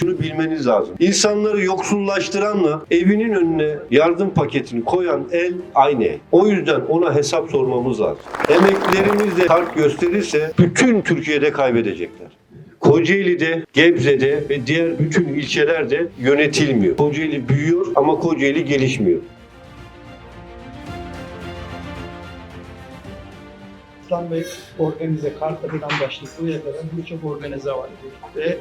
şunu bilmeniz lazım. İnsanları yoksullaştıranla evinin önüne yardım paketini koyan el aynı el. O yüzden ona hesap sormamız lazım. Emeklerimiz de fark gösterirse bütün Türkiye'de kaybedecekler. Kocaeli'de, Gebze'de ve diğer bütün ilçelerde yönetilmiyor. Kocaeli büyüyor ama Kocaeli gelişmiyor. İslam Bey organize Kartepe'den başlayıp buraya kadar birçok organize var ve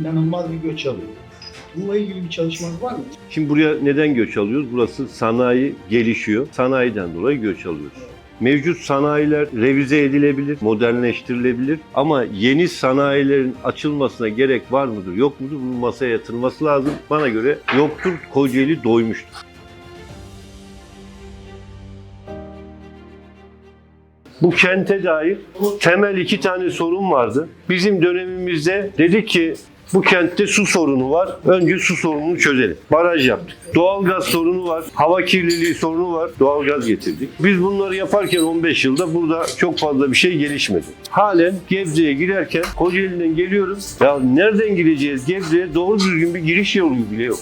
inanılmaz bir göç alıyor. Bununla ilgili bir çalışmanız var mı? Şimdi buraya neden göç alıyoruz? Burası sanayi gelişiyor. Sanayiden dolayı göç alıyoruz. Mevcut sanayiler revize edilebilir, modernleştirilebilir ama yeni sanayilerin açılmasına gerek var mıdır, yok mudur? Bunun masaya yatırılması lazım. Bana göre yoktur, Kocaeli doymuştur. Bu kente dair temel iki tane sorun vardı. Bizim dönemimizde dedik ki bu kentte su sorunu var. Önce su sorununu çözelim. Baraj yaptık. Doğalgaz sorunu var. Hava kirliliği sorunu var. Doğalgaz getirdik. Biz bunları yaparken 15 yılda burada çok fazla bir şey gelişmedi. Halen Gebze'ye girerken Kocaeli'den geliyoruz. Ya nereden gireceğiz Gebze'ye? Doğru düzgün bir giriş yolu bile yok.